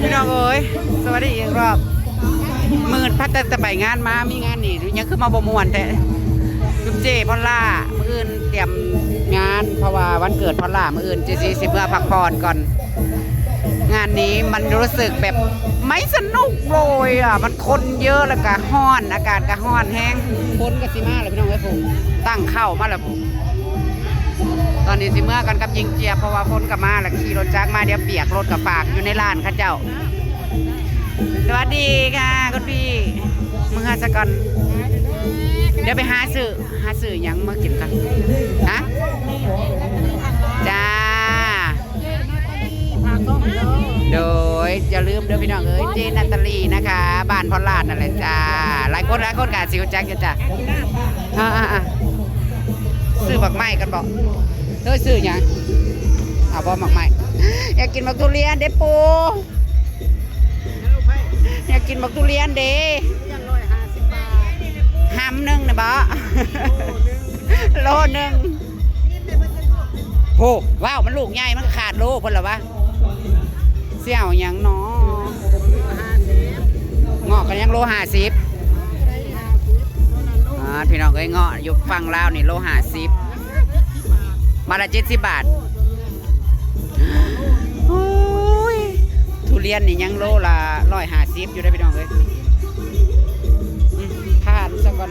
พี่น้องเอ้ยสวัสดีอีกรอบมืดพัดแต่แต่ไปงานมามีงานนี่ยังคือมาบ่ม่วนแต่จุ๊บเจพอลล่ามื้ออื่นเตรียมงานเพราะว่าวันเกิดพอลล่ามื้ออื่นเจซีสิเมื่อพักผ่อนก่อน งานนี้มันรู้สึกแบบไม่สนุกเลยอะมันคนเยอะแล้วก็ห้อน อากาศก็ห้อนแห้งคนก็สิมาเลยพี่น้องเอ้ยผมตั้งเข้ามาแล้วผม ตอนนี้สิเมื่อกันกับยิงเจียบเพราะว่าฝนก็มาแล้วขี่รถจักรมาเดี๋ยวเปียกรถกับฝากอยู่ในร้านข้าเจ้า สวัสดีค่ะคุณพี่เมึงหาสะก่อนเดี๋ยวไปหาซื้อหาซื้อยังมากินกันฮะจ้าโดยอย่าลืมเด้อพี่น้องเอ้ยเจนัตตลีนะคะ บ้านพอลาดนั่นแหละจ้า หลายคนหลายคนกาสิวจักกันจ้าอ่าอ่า ซื้อบักไม้กันบอกเฮ้ยซื้อหยังเอาบ่บักไม้อยากกินบักทุเรียนเด้ปูอยากกินบักทุเรียนเด้หำหนึ่งนะบ่โลหนึ่งโหว้าวมันลูกใหญ่มันขาดโลเพิ่นเหรอวะเสี่ยวหยังเนาะเงาะกันยังโลห้าสิบอ่าพี่น้องเอ้ยเงาะอยู่ฝั่งลาวนี่โลห้าสิบ มาละเจ็ดสิบบาทโอ้ยทุเรียนนี่ยังโลละร้อยห้าสิบอยู่ได้พี่น้องเอ้ยผ่านซะก่อน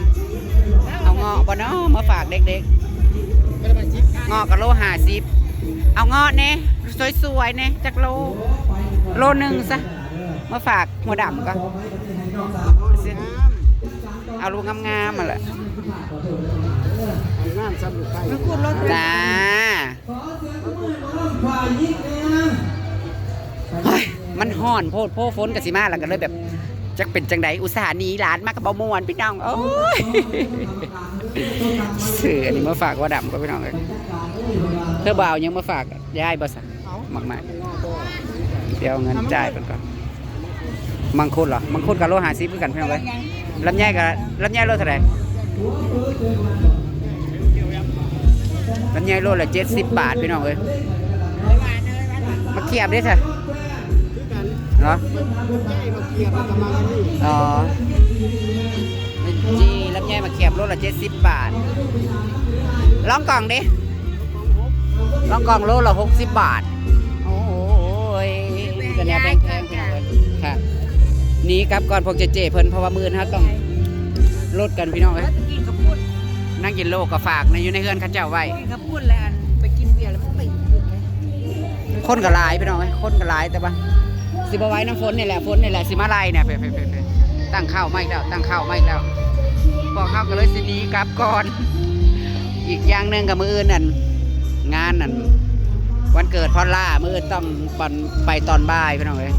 เอาเงาะบ่เนาะมาฝากเด็กๆเงาะกับโลห้าสิบเอาเงาะเนี่ยสวยๆเนี่ยจักโล โลหนึ่งซะ มาฝากหัวดำก็เอาลูกงามๆมาละ แหละจ้าเฮ้ยมันห่อนโพดโพฝนกับสิมาแล้วก็เลยแบบจักเป็นจังไดอุตส่าห์หนีหลานมากับเบามวนพี่น้องโอ้ยเสืออันนี้มาฝากว่าดำก็พี่น้องเลยเธอบ่าวยังมาฝากยายบ่สั่งมากมายเดี๋ยวเงินจ่ายไปก่อนมังคุดเหรอมังคุดกับโลหะซีคือกันพี่น้องเลยลำไยกับลำไยโลเท่าไหร่ ลำไยโลละเจ็ดสิบบาทพี่น้องเลยมาเขียบด้วยเถอะเหรออ๋อจีลำไยมาเขียบโลละเจ็ดสิบบาทลองกล่องดิลองกล่องโลละหกสิบบาท โอ้ยก็แนวแพงๆพี่น้องเอ้ยค่ะหนี่กลับก่อนพวกเจเจเพิ่นเพราะว่ามือนะต้องลดกันพี่น้องเอ้ยกินกระพุ้ นนั่งกินโลก็ฝากในอยู่ในเฮือนเข้าเจ้าไว้กินกระพุ้นแล้วอันไปกินเบียร์แล้วมันไปอีกคืนไหมคนก็หลายพี่น้องเอ้ยคนก็หลายแต่ว่าสิบ่ไหว้น้ำฝนนี่แหละฝนนี่แหละสิมาไล่เนี่ยเพ่ๆๆๆตั้งข้าวไม่แล้ว ตั้งข้าวไม่แล้วพวกเขาก็เลยสิหนีกลับก่อน อีกอย่างหนึ่งกับมืออื่นนั่นงานนั่นวันเกิดพอลล่ามืออื่นต้องปอนไปตอนบ่ายพี่น้องเอ้ย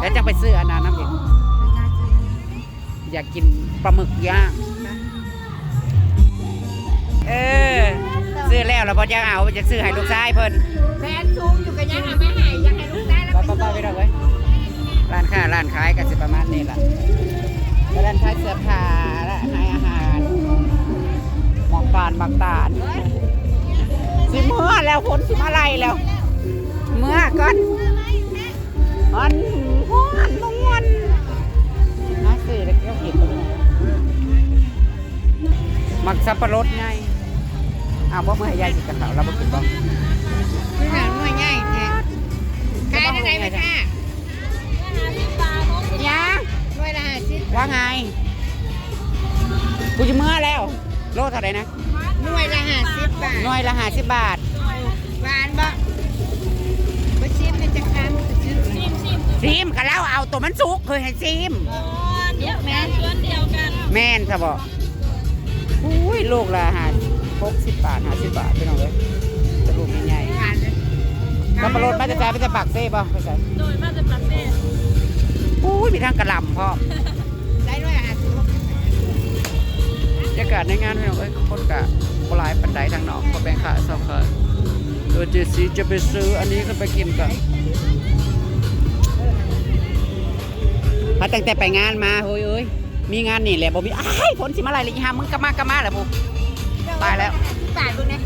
แล้วจะไปซื้ออันนั้นน้ำอีกอยากกินปลาหมึกย่าง เออ ซื้อแล้วเราพอจะเอาจะซื้อให้ลูกชายเพิ่นแฟนซูมอยู่กันยังอะไม่หายยังให้ลูกได้แล้วไปไปไปไปดอกเว้ยร้านค้าร้านขายก็สิประมาณนี้ล่ะแล้วร้านขายเสื้อผ้าและขายอาหารหมอกปานบางตาลสิเมื่อแล้วฝนสิมาไล่แล้ว เมื่อก่อนมันม้วนม้วนน่าซื้อแล้วก็เห็นมักสับปะรดไง อ้าวบ่เมื่อให้ยายกินกับเขาวเราบ่กินบ่คือหนังหน่วยใหญ่แท้ขายได้ไหนไหมค่ะยาหน่วยละห้าสิบว่าไงกูจะเมื่อแล้ว โลเท่าไหร่นะหน่วยละห้าสิบบาทหน่วยละห้าสิบบาทหวานบ่บ่ชิมเป็นจะคำจะชิมชิมชิมซีมกันแล้วเอาตัวมันสุกเคยให้ซีมเดี๋ยวแม่ส่วนเดียวกัน แม่นซะบอกอุ้ยลูกละห้า หกสิบบาทห้าสิบบาทพี่น้องเลยจะลูกใหญ่ผ่านเลยๆกระปรดมาจะจ่ายไปจะปักเซ่ป่ะไปใส่โดยมาจะปักเต้อุ้ยมีทางกระหลำพ่อมได้หน่วยละห้าสิบบบรรยากาศในงานพี่น้องเอ้ยคนกะบหลายปันไดทางนอกก็แบ่งขาสองขาตัวเจสีจะไปซื้ออันนี้ก็ไปกินกันพอตั้งแต่ไปงานมาเฮ้ยเอ้ยมีงานนี่แหละบ่มีอ้ายฝนสิมาอะไรเลยอีห่ามึงกะมากะมาแหละปุ๊ ตายแล้วสายตรงนี้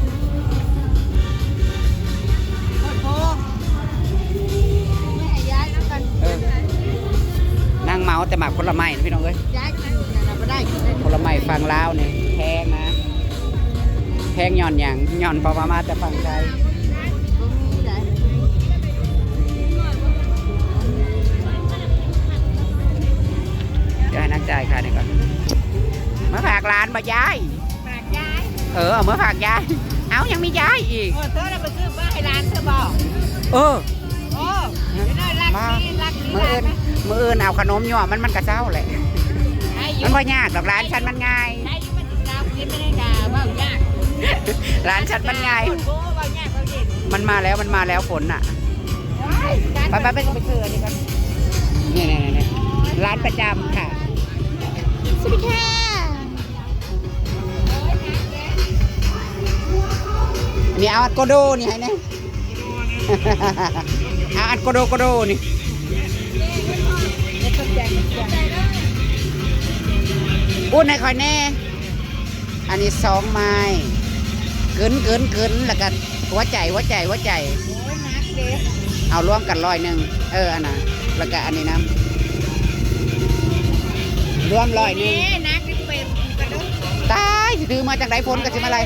นั่งเมาแต่หมากคนละไม้นะพี่น้องเอ้ยนละไม้ฟังลาวเนี่ยแพงนะแพงหย่อนอย่างหย่อนประมาณแต่ฟังใจเดี๋ยวให้นักจ่ายค่ะเนี่ยก่อนมาฝากร้านมายาย ออเอามาฝากยาย เอายังมียายอีก เออเธอน่ะไปซื้อมาให้ร้านเธอบอกเออโอ้ไม่ได้รักนี่รักนี่มืออื่นมืออื่นเอาขนมยั่วมันมันกระเจ้าแหละ ให้อมัยู่นบ่ยากดอกร้านฉันมันง่าย ให้อยู่มันติดตามกินไม่ได้ด่าว่ายากร้านฉันมันง่าย โอ้ว่ายากเขาเย็นมันมาแล้วมันมาแล้วฝนอะไปไปไปไปเชื่อนี่กันนี่นี่นี่ร้านประจำค่ะ สวัสดีค่ะ นี่เอาอัดโกโดนี่ให้เนี่ยเอาอัดโกโดโกโดนี่เด็กคนแจกแจกอุ้นให้คอยแน่ อันนี้สองไม้เกินเกินเกินแล้วกันหัวใจหัวใจหัวใจโอ้ยนักเด็กเอาร่วมกันร้อยหนึ่งเอออันน่ะแล้วก็อันนี้นะรวมร้อยหนึ่งนี่นักที่เป็นกระโดดตายสิถือมาจากไหนฝนกันสิมาอะไร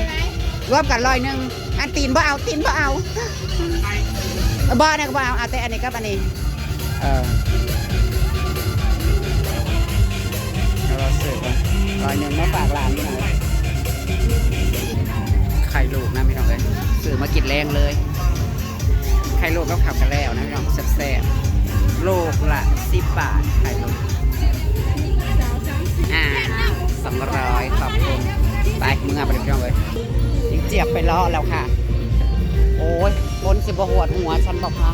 รวมกันร้อยหนึ่ง อันตีนบ่เอาตีนบ่เอาบ่เนี่ยก็บ่เอาเอาแต่อันนี้กับอันนี้เออเอาเราสืบก่อนร้อยหนึ่งมาฝากหลานพี่น้องไข่ลูกนะพี่น้องเลยซื้อมากินแรงเลยไข่ลูกก็ขับกันแล้วนะพี่น้องแซ่บๆโลกละสิบบาทไข่ลูกอ่าสองร้อยขอบคุณไปมึงเอาไปเลยพี่น้องเลยยิงเจียบไปล้อแล้วค่ะ โอ้ยคนสิบหัวดหัวฉันบอกค่ะ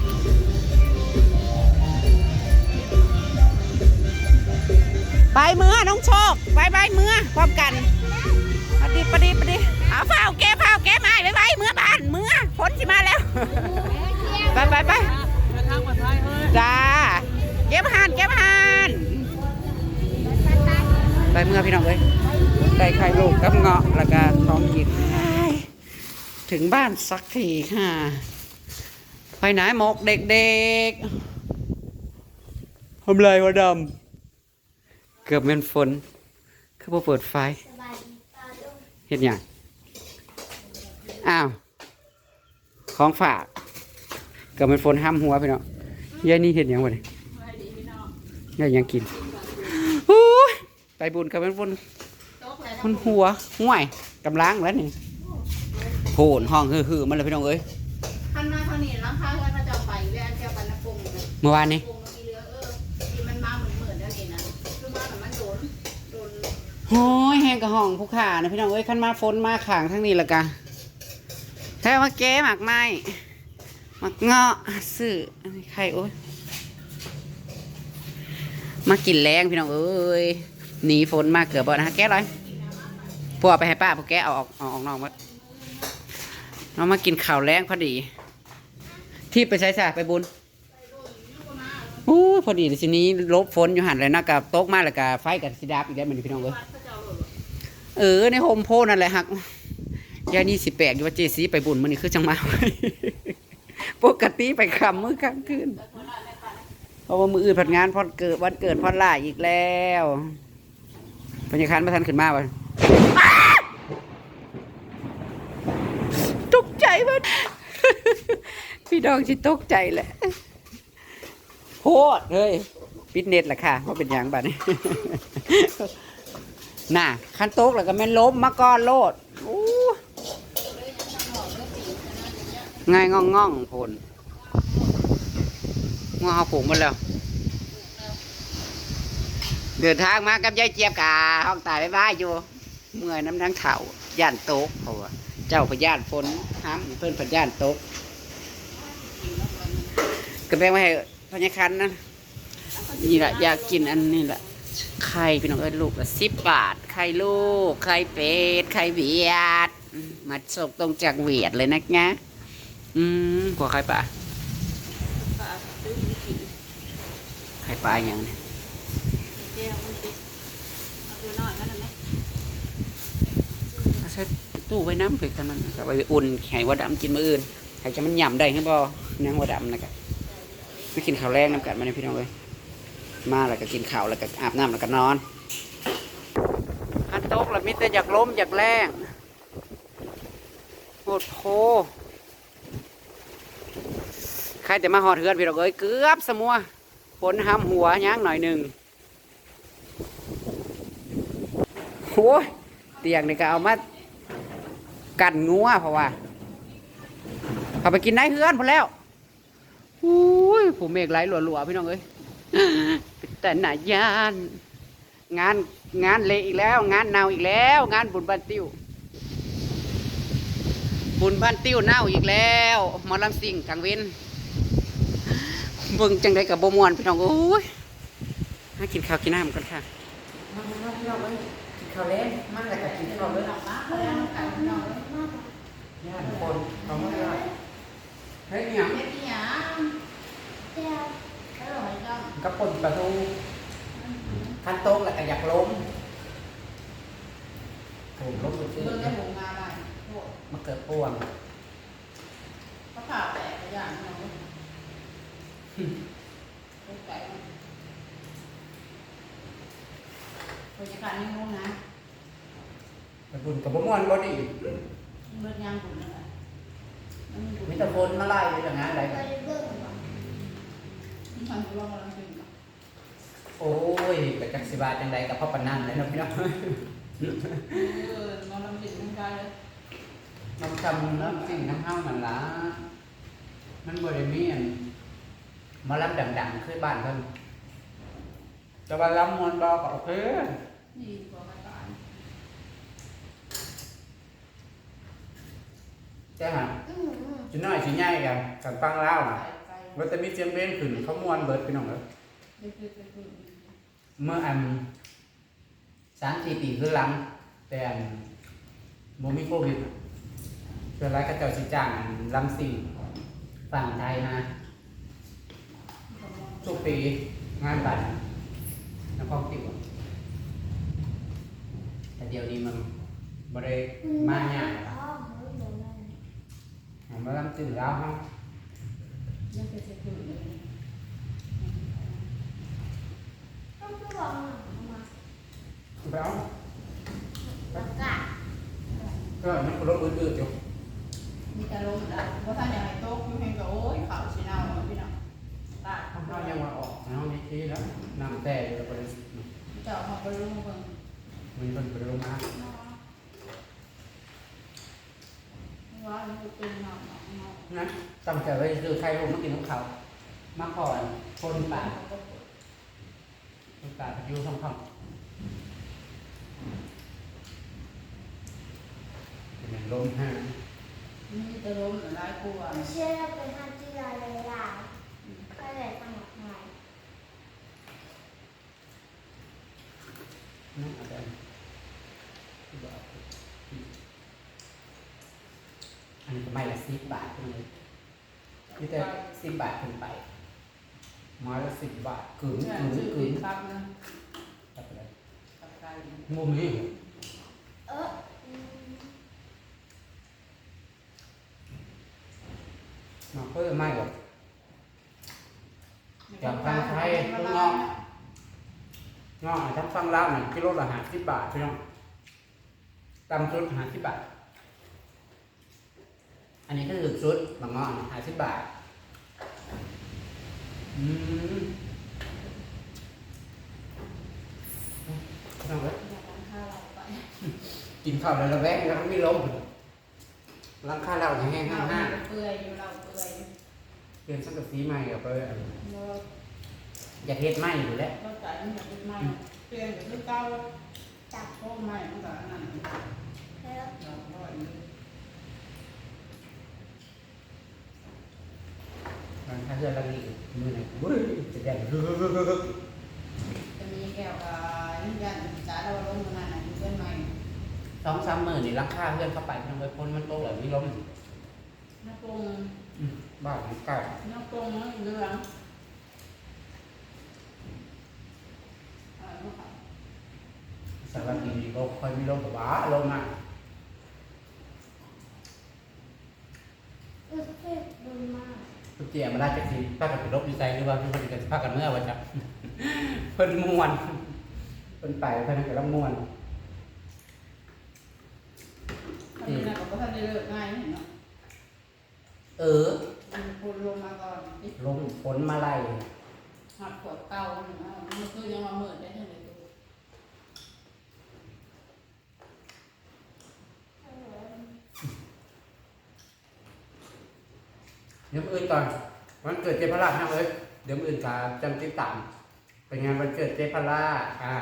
ไปเมื่อน้องโชคไปไปเมื่อพร้อมกันปฏิปฏิปฏิเอาเฝ้าแกเฝ้าแกมาไปไปเมื่อบ้านเมื่อฝนสิมาแล้ว ไปไปไปจ้าเก็บหานเก็บหานไปเมื่อพี่น้องเอ้ยได้ไข่ลูกกับเงาะแล้วก็ท้องกิน ถึงบ้านสักทีค่ะไปไหนหมกเด็กๆทำไรวะดำ เกือบเป็นฝนคือพอเปิดไฟเห็นยังอ้าว ของฝาก เกิดเป็นฝนห้ามหัวพี่น้องยายนี่เห็นหยังวะเนี่ยยายยังกินโอ้ยไปบุญกับเป็นฝนมันหัวห่วยกำลังแล้วนี่ โผนห้องฮือๆมันเลยพี่น้องเอ้ยขันมาเท่านี้แล้วค่ะเพื่อนมาจะไปแวะเที่ยวบรรณปุงนะเมื่อวานนี้ปุงมีเรือเออที่มันมาเหมือนเหมือนนั่นเองนะคือว่ามันโดนโดนโอ้ยแห้งกับห้องผู้ขานะพี่น้องเอ้ยขันมาฝนมาขางทั้งนี้ละกะแท้ว่าแก้หมากไม้หมากเงาะซื้ออันนี้ใครโอ้ยมากินแรงพี่น้องเอ้ยหนีฝนมาเกือบบ่นะฮะแก้เลยพวกเอาไปให้ป้าพวกแกเอาออกเอาออกนอกหมด เรามากินข้าวแรงพอดี ที่ไปใช้สาไปบุญโอ้พอดีทีนี้ลบฝนอยู่หันเลยนะกับโต๊กมาแล้วกับไฟกับสีดับอีกแล้วมือนพี่น้องเอ้ยเออในโฮมโพนั่นแหละฮักยานี่สิแปลกอยู่ว่าเจซีไปบุญมันนี่คือจังมาปกติไปคำเมื่อกลางคืนเพราะว่ามืออื่นผัดงานพอดเกิดวันเกิดพอดล่าอีกแล้วพญาคันมาทันขึ้นมาว ใจมันพี่ดองชิตกใจแหละโคตรเฮ้ยปิดเน็ตแหละค่ะว่าเป็นอย่างบัดนี้ น่ะคันโต๊กแล้วก็แม่นล้มมาก่อนโลดอู้ง่ายง่องง่องๆผลงอเอาผูกหมดแล้ว เดินทางมากับยายเจี๊ยบกาห้องตายไปบ้ายอยู่ เมื่อยน้ำทั้งเข่าย่านโต๊กเขาว่ เจ้าพย่านฝนห้ามเพื่อนพย่านโต๊กก็แปลว่าให้พญาคันนะนี่แหละอยากกินอันนี้แหละไข่พี่น้องเอ้ยลูกละสิบบาทไข่ลูกไข่เป็ดไข่เวียดอืมมาส่งตรงจากเวียดเลยนะงะอืมกว่าไข่ปลาไข่ปลาอย่างนี้เที่ยวมัน ตู้ไว้น้ำเพื่อกันมันก็ไปอุ่นไข่วัดดำกินมื้ออื่นไข่จะมันหย่ำได้ใช่บ่นังวัดดำนะครับไม่กินข้าวแรงน้ำกัดมาในพี่น้องเลยมาแล้วก็กินข้าวแล้วก็อาบน้ำแล้วก็นอนอันโต๊ะล้วมิแต่อยากล้มอยากแรงโคตรโพใครจะมาหอดเฮือนพี่เราเอ้ยเกือบสมัวฝนห้ำหัวย่างหน่อยหนึ่งโอ้ยเตียงนี่ก็เอามา กันงัวเพราะว่าเขาไปกินได้เฮือนพอแล้วอุ้ยผู้เมฆไหลหลัวๆพี่น้องเอ้ยแต่หนายานงานงานเละอีกแล้ว งานเน่าอีกแล้ว งานบุญบ้านติ้ว บุญบ้านติ้วเน่าอีกแล้วมอลำสิงกลางเว้นเบิ่งจังไดกับโบมวนพี่น้องโอ้ยมากินข้าวกินน้ำกันค่ะมาพี่น้องเอ้ยกินข้าวเล่นมาแล้วก็กินข้าวเลยญาติ คนเขามาเลยเฮ้ยเนี่ยกับปนประตูคันโต๊ะแหล้วก็อยากล้มผมล้มไปซื้อมาเกิดป่วงบรรยากาศนี่งงนะไปบุญกับบ่มวนบ่ดี เลิกยางบุญแล้วมันบุญมีแต่คนมาไล่อยู่อย่างนั้นอะไรกันมันทำร่วงแล้วจริงโอ้ยไปจักสิบาจังใดกับพ่อปานนั่นเลยเนาะพี่น้องเออมาลำดิ่งมันกายเลยน้ำจำน้ำสิ่งน้ำเฮานั่นล่ะมันบ่ได้มีอันหมาลำดังๆคือบ้านเพิ่นแต่ว่าลำมวนบ่ก็โอเค ดีกว่ากา รแต่หาจุน้อยสิใหญ่กันกันฟังลาวน่ะไปไปว่าแต่มีเสียงเพลงขึ้นเขาม่วนเบิดพี่น้องเอ้ยไปคือไปคือเมื่ออันสามสี่ปีคือหลัง แต่อันโมมีโควิดเพื่อไรก็เจ้าสิจ้างอันลำสิ่งฝั่งไทยมาทุกปีงานบัตรนครติวแต่เดี๋ยวนี้มันบริมาเนี่ยากผมมาลำสิ่งแล้วเนาะยังไปคือเลยไปเอาก็มันรถอืดๆอยู่มีแต่ลมแล้วเพราะท่าน ไว้คือใครลงมากินของเขา มาก่อนคนป่าคนป่าไปอยู่ท่องท่องเป็นลมห้ามีแต่ลมหลายกลัวเชื่อเป็นท่านที่ลายลายลายก็เลยสมัครใหม่นั่นอะไรอันนี้ก็ไม่ละสิบบาทเลย นี่แต่สิบบาทขึ้นไปไม้ละสิบบาทกึ่งใช่กึ่งชื่อกึ่งครับนะตัดไปเลยกับใครมุมนี้เอออืมมาเพิ่มไม่หรอกจากทางไทยต้นงอกงอกทั้งฟังลาวหนึ่งกิโลละห้าสิบบาทพี่น้องต่ำสุดห้าสิบบาท อันนี้ก็คือสุดบางงอกห้าสิบบาท อืมเอาไว้อยากทานข้าวเราไปกินข้าวแล้วระแวงแล้วไม่ล้มร่างค่าเราแห้งๆเราห้าเปื่อยอยู่เราเปื่อยเปลี่ยนสังกะสีใหม่กับไปอันเราอยากเฮ็ดไหมอยู่แล้วเราจ่ายมันจะเป็นไม้เปลี่ยนกับคือเก่าจับพวกไม้มันก็นั่นแล้ว เราร้อยร่างค่าเรังนี้มือไหนเว้ยจะแดงฮึจะมีแก้วกับยันยันจ่าเราลงมานั่นน่เพื่อนใหม่สองสามหมื่นนี่ราคาเพื่อนเข้าไปทำไมพ้นมันโตแบบนี้ล้มน้ำปรุงอืมบ้านมันใกล้น้ำปรุงน้ำเหลืองอะไรบ้างสวัสดีนี่ก็ค่อยมีลมกับว้าลมอะเออเผ็ดบุญมาก ทุกเจียมาได้จักสีป้ากันไปลบอยู่ใจหรือว่าพี่คนกันพากันเมื่อวันจับเพิ่นม่วนเพิ่นไปเพิ่นก็ละม่วนทำยังไงก็บ่ทันได้เลิกง่ายเห็นเนาะเออมันคนลงมาก่อนอีกลงฝนมาไล่หัดขวดเก่าเนาะมันคือยังมาเหมือนได้จังได๋ตัว เดี๋ยวมื้ออื่นก่อนวันเกิดเจพรานะเอ้ยเดี๋ยวมืออื่นก็จังติดตามเป็นงานวันเกิดเจพราอ่า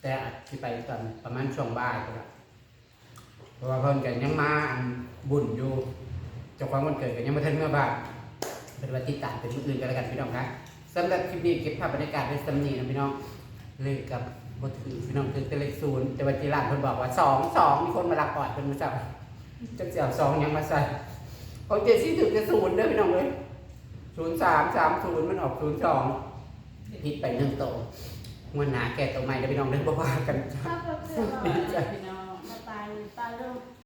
แต่อาจสิไปตอนประมาณช่วงบ่ายก็ได้เพราะว่าเพิ่นก็ยังมาอันบุญอยู่เจ้าของวันเกิดก็ยังบ่ทันเมื่อบ้านเป็นวันติดตามเป็นมื้ออื่นกันแล้วกันพี่น้องครับสำหรับคลิปนี้เก็บภาพบรรยากาศไว้สำนีนะพี่น้องเลขกับบ่ถือพี่น้องถือแต่เลขศูนย์แต่ว่าที่ร้านเพิ่นบอกว่าสองสองมีคนมาลักกอดเพิ่นมาจับจังสิเอาสองยังมาใส่ ของเจซี่ถือแต่ศูนย์เด้อพี่น้องเอ้ยศูนย์สามสามศูนย์มันออกศูนย์สองผิดไปหนึ่งโตวงวดหน้าแก่ตัวใหม่เด้อพี่น้องเด้อบ่ว่ากันจ้าถ้าเพื่อนสวัสดีพี่น้องมาตายตายลง